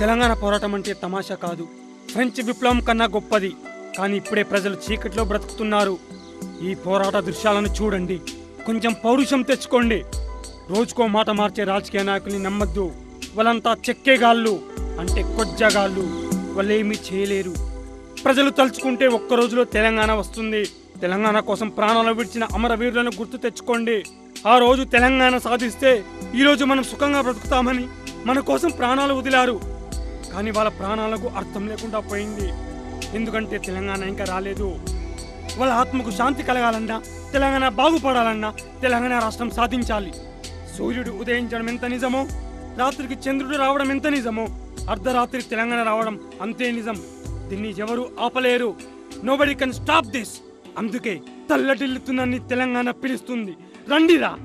తెలంగాణ పోరాటం అంటే తమాషా కాదు. ఫ్రెంచ్ విప్లవం కన్నా గొప్పది. కానీ ఇప్పుడే ప్రజలు చీకట్లో బ్రతుకుతున్నారు. ఈ పోరాట దృశ్యాలను చూడండి. కొంచెం పౌరుషం తెచ్చుకోండి. రోజుకో మాట మార్చే రాజకీయ నాయకుల్ని నమ్మద్దు. వాళ్ళంతా చెక్కేగాళ్ళు అంటే కొజ్జగాళ్ళు వాళ్ళేమీ చేయలేరు. ప్రజలు తలుచుకుంటే ఒక్క రోజులో తెలంగాణ వస్తుంది. తెలంగాణ కోసం ప్రాణాలు విడిచిన అమరవీరులను గుర్తు తెచ్చుకోండి. ఆ రోజు తెలంగాణ సాధిస్తే ఈరోజు మనం సుఖంగా బ్రతుకుతామని మన కోసం ప్రాణాలు వదిలారు. కానీ వాళ్ళ ప్రాణాలకు అర్థం లేకుండా పోయింది. ఎందుకంటే తెలంగాణ ఇంకా రాలేదు. వాళ్ళ ఆత్మకు శాంతి కలగాలన్నా తెలంగాణ బాగుపడాలన్నా తెలంగాణ రాష్ట్రం సాధించాలి. సూర్యుడు ఉదయించడం ఎంత నిజమో రాత్రికి చంద్రుడు రావడం ఎంత నిజమో అర్ధరాత్రి తెలంగాణ రావడం అంతే నిజం. దీన్ని ఎవరు ఆపలేరు. నోబడి కెన్ స్టాప్ దిస్ అందుకే తల్లటిల్లుతున్న తెలంగాణ పిలుస్తుంది. రండిరా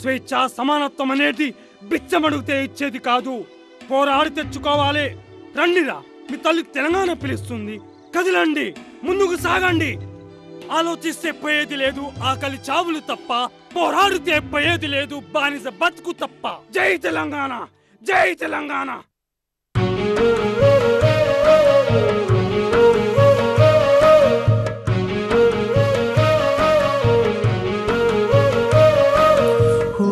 స్వేచ్ఛ సమానత్వం అనేది బిచ్చమడిగితే ఇచ్చేది కాదు. పోరాడి తెచ్చుకోవాలి. రండిరా. మీ తల్లి తెలంగాణ పిలుస్తుంది. కదిలండి ముందుకు సాగండి. ఆలోచిస్తే పోయేది లేదు ఆకలి చావులు తప్ప పోరాడితే పోయేది లేదు బానిస బతుకు తప్ప. జై తెలంగాణ జై తెలంగాణ. ఓ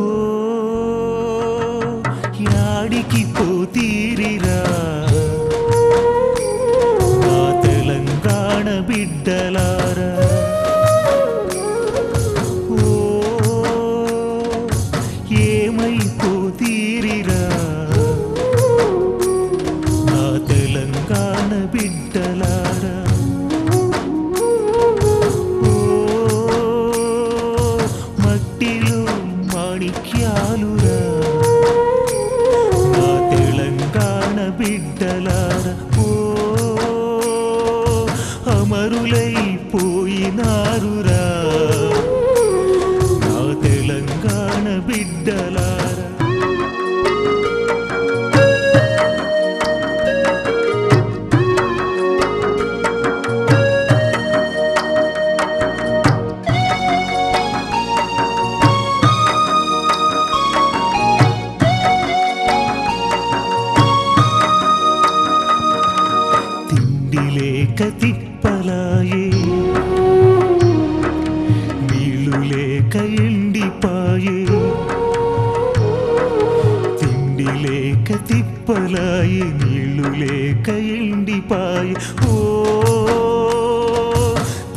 அமருலை లేక తిప్పలాయే నీళ్ళు లేక ఎండిపాయే. తిండి లేక తిప్పలాయే. నీళ్ళు లేక ఎండిపాయే. ఓ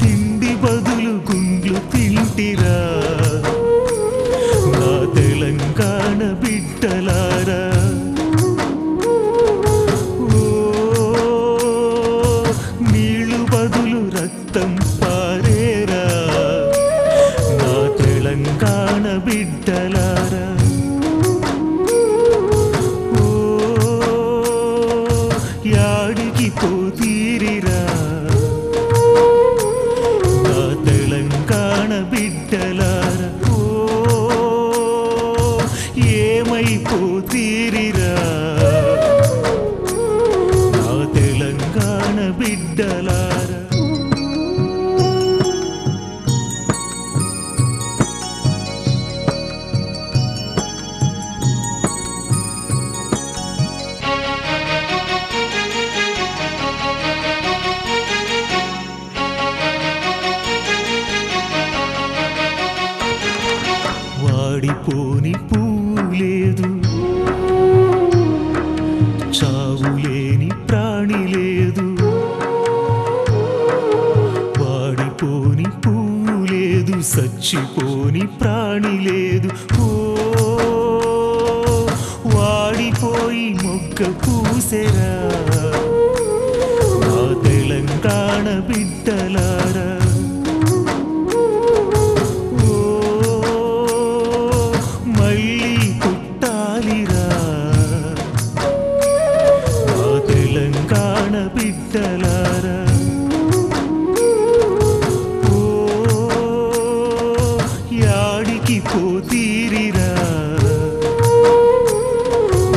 తిండి బదులు గుండ్లు తింటిరా. tampa. వాడిపోని పూలేదు. లేదు చావు లేని ప్రాణి లేదు. వాడిపోని పూలేదు సచ్చిపోని ప్రాణి లేదు. ఓ వాడిపోయి మొగ్గ పూసెరా. ఆడబిడ్డలారా యాడికి పోతీరిరా.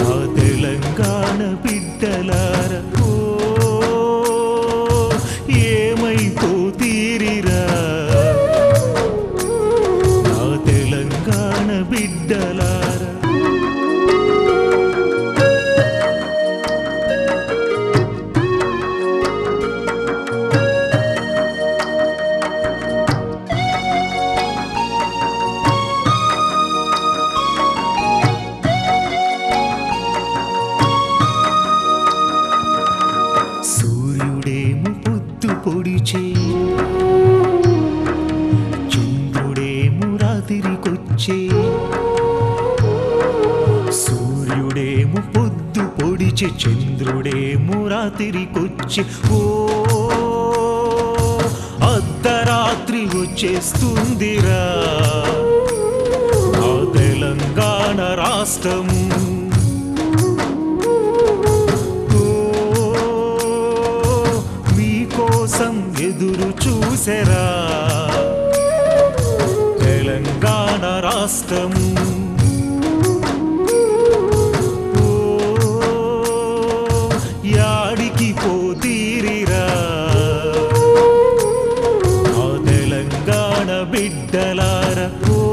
ఆ తెలంగాణ బిడ్డలారా. ఓ చంద్రుడేమో రాత్రికొచ్చే సూర్యుడేమో పొద్దు పొడిచి చంద్రుడేమో రాత్రికొచ్చి. ఓ అర్ధరాత్రి వచ్చేస్తుందిరా. ఆ తెలంగాణ రాష్ట్రము కష్టము. యాడికి తెలంగాణ బిడ్డలారా.